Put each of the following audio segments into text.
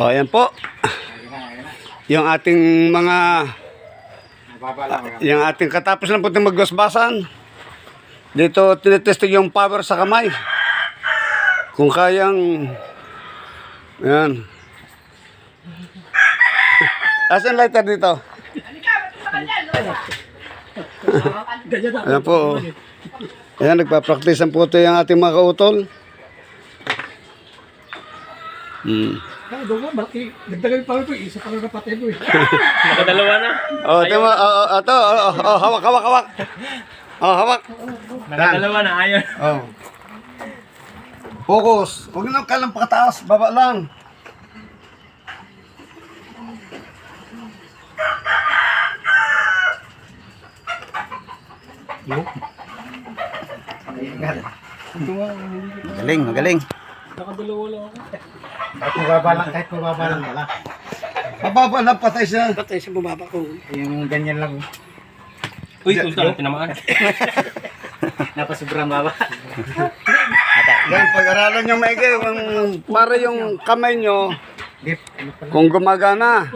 O, ayan po. Yung ating mga, yung ating katapos ng puting maggasbasan. Dito tinitesting yung power sa kamay. Kung kayang, ayan. Asan lighter dito? Ayan po. Ayan, nagpa-practice ang puto yung ating mga kautol. Hmm. Ay, doon nga, malaki. Dagdagan pa ito. Isa pa lang napatay mo eh. Nakadalawa na. Oh, tama, oh, oh, ito, oh, oh, oh, hawak, hawak, hawak. Oh, hawak. Nakadalawa na, ayun. Oh. Focus. Huwag na ka lang pakataas, baba lang. Magaling, magaling. Nakadalawa lang ako. Kahit mababa lang, kahit mababa lang pala. Mababa lang, patay siya. Patay sa bumaba ko. Yung ganyan lang. Uy, kung saan tinamaan. Napasobrang baba. Yan, pag-aralan nyo maigi, para yung kamay nyo, ano kung gumagana.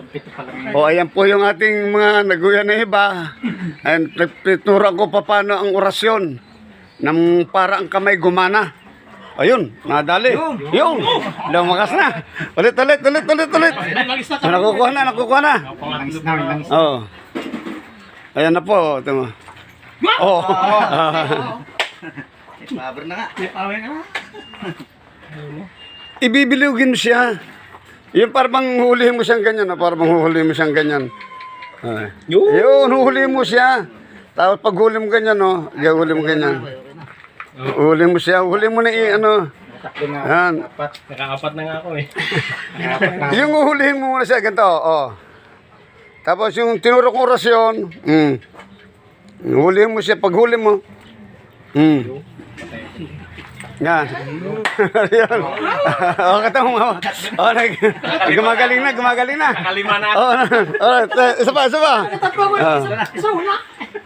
O ayan po yung ating mga naguya na iba. And pitura ko pa paano ang orasyon nang para ang kamay gumana. Ayun, nadali. Yung, lumakas na. Ulit, ulit, ulit, ulit, ulit. Nakukuha na, nakukuha na. Oo. Ayan na po. Ito mo. Oo. Mabar na nga. May pawin ka na. Ibibilugin mo siya. Yung parang huhulihin mo siyang ganyan. ah, Parang huhulihin mo siyang ganyan. Yun, huhulihin mo siya. Tapos pag huli mo ganyan, no? Yung huli mo ganyan. Huli mo siya. Huli mo na i, ano. Tatlo na. Yan. Apat. Nakaapat na nga ako eh. Na. Yung uhulihin mo muna siya, ganito, oh. Tapos yung tinuro kong orasyon, mm. Hulihin mo siya, pag huli mo, mm. Yan. Yan. oh, kata mo, oh, oh, nag, gumagaling na, gumagaling na. Nakalima na ako. Oh, oh, isa pa, isa pa. Ko. Ah. Isa, isa wala.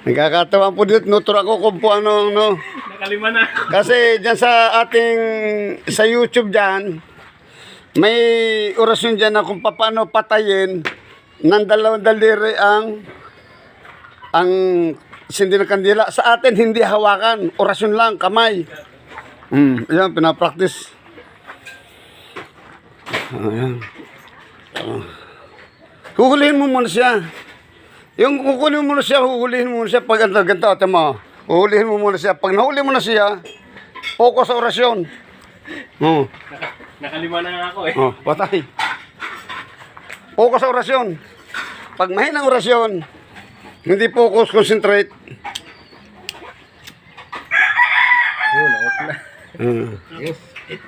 Nagkakatawa po dito, nutura ko kung po ano, no. Nakalima na. Kasi dyan sa ating, sa YouTube dyan, may orasyon dyan na kung paano patayin ng dalawang daliri ang ang sindi ng kandila. Sa atin, hindi hawakan. Orasyon lang, kamay. Hmm, yan, pinapractice. Ayan. Oh. Huhulihin mo muna siya. Yung kukunin mo muna siya, huhulihin mo muna siya. Pag ganito, ganito, ate mo. Huhulihin mo muna siya. Pag nahuli mo na siya, focus sa orasyon. Oh, Naka, nakalima na nga ako eh. oh, patay. Focus sa orasyon. Pag mahinang orasyon, hindi focus, concentrate. Yun, na. Hmm.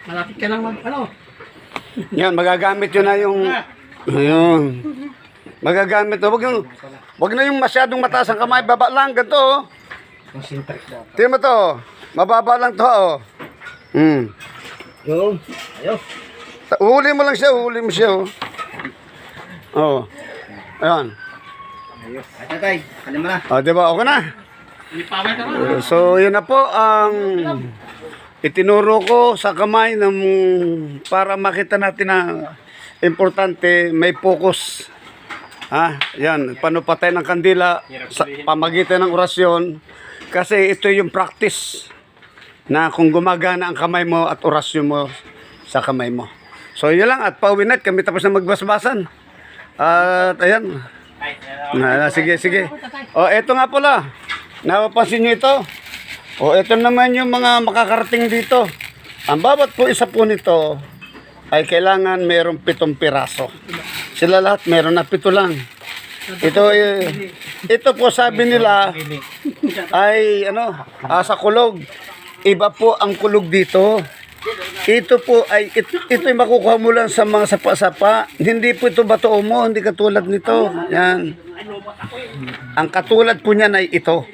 Malapit ka lang mag, ano. Yan, magagamit yun na yung... Ayun. Magagamit. Huwag, yung, huwag na yung masyadong mataas ang kamay. Baba lang, ganito. Oh. Concentrate dapat. Tingnan mo to. Mababa lang to. Oh. Hmm. Yung. Ayos. Uhuli mo lang siya, uhuli mo siya. Oh. Oh. Ayan. Ayos. Ay, tatay. Alam mo na. Oh, di ba? Okay na. Uh, So, yun na po ang itinuro ko sa kamay ng para makita natin na importante, may focus. Ha? Yan, paano patay ng kandila sa pamagitan ng orasyon. Kasi ito yung practice na kung gumagana ang kamay mo at orasyon mo sa kamay mo. So, yun lang. At pauwi na. Kami tapos na magbasbasan. At ayan. Na, na, sige, sige. O, eto nga pala. Napapansin nyo ito? O, ito naman yung mga makakarating dito. Ang bawat po isa po nito ay kailangan mayroong pitong piraso. Sila lahat meron na pito lang. Ito, eh, ito po sabi nila ay ano, ah, sa kulog. Iba po ang kulog dito. Ito po ay it, ito ay makukuha mo lang sa mga sapa-sapa. Hindi po ito bato mo, hindi katulad nito. Yan. Ang katulad po niyan ay ito.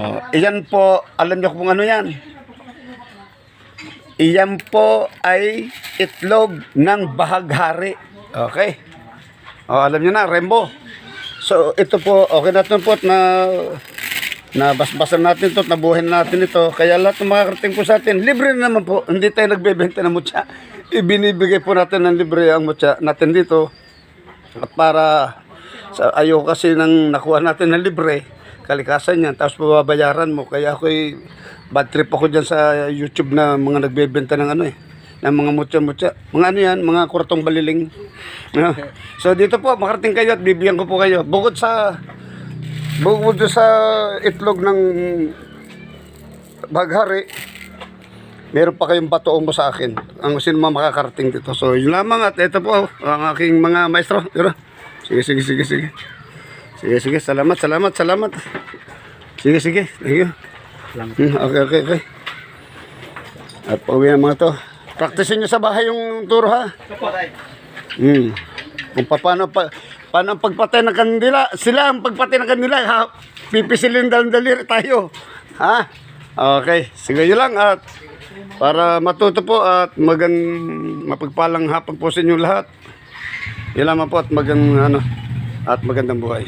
Oh, iyan po, alam niyo kung ano yan. Iyan po ay itlog ng bahaghari. Okay. Oh, alam niyo na, Rembo. So, ito po, okay na ito po at na nabasbasan natin to, nabuhin natin ito. Kaya lahat ng mga karating po sa atin, libre na naman po. Hindi tayo nagbebenta ng mutya. ibinibigay po natin ng libre ang mutya natin dito. At para sa ayaw kasi nang nakuha natin ng libre, kalikasan yan, tapos pababayaran mo. Kaya ako'y bad trip ako dyan sa YouTube na mga nagbebenta ng ano eh, ng mga mutya-mutya. Mga ano yan, mga kurtong baliling. Ah. so dito po, makarating kayo at bibigyan ko po kayo. Bukod sa, bukod sa itlog ng baghari, meron pa kayong batoong mo sa akin. Ang sino man makakarating dito. So, yun lamang at ito po ang aking mga maestro. Yun. Sige, sige, sige, sige. Sige, sige. Salamat, salamat, salamat. Sige, sige. Thank you. Hmm, okay, okay, okay. At pauwi ang mga to. Praktisin nyo sa bahay yung turo ha. Hmm. Kung pa- paano pa paano ang pagpatay ng kandila, sila ang pagpatay ng kandila, ha, pipisilin dalang daliri tayo. Ha? Okay, sige yun lang at para matuto po at magan mapagpalang hapag po sa inyo lahat. Yun lamang po at magan ano at magandang buhay.